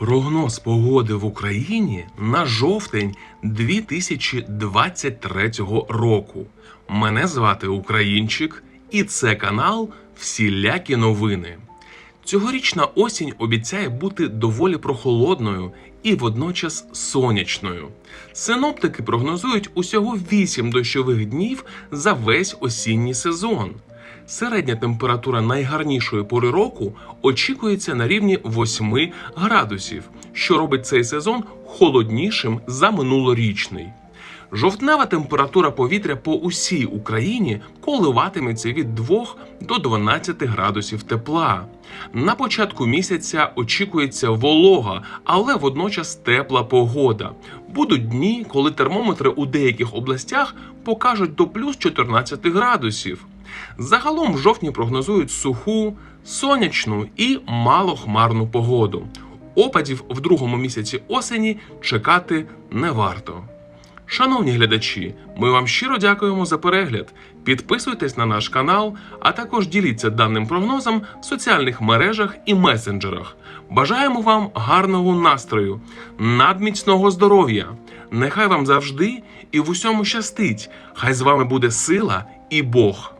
Прогноз погоди в Україні на жовтень 2023 року. Мене звати Українчик, і це канал Всілякі новини. Цьогорічна осінь обіцяє бути доволі прохолодною і водночас сонячною. Синоптики прогнозують усього 8 дощових днів за весь осінній сезон. Середня температура найгарнішої пори року очікується на рівні 8 градусів, що робить цей сезон холоднішим за минулорічний. Жовтнева температура повітря по усій Україні коливатиметься від 2 до 12 градусів тепла. На початку місяця очікується волога, але водночас тепла погода. Будуть дні, коли термометри у деяких областях покажуть до плюс 14 градусів. Загалом в жовтні прогнозують суху, сонячну і малохмарну погоду. Опадів в другому місяці осені чекати не варто. Шановні глядачі, ми вам щиро дякуємо за перегляд. Підписуйтесь на наш канал, а також діліться даним прогнозом в соціальних мережах і месенджерах. Бажаємо вам гарного настрою, надміцного здоров'я. Нехай вам завжди і в усьому щастить. Хай з вами буде сила і Бог.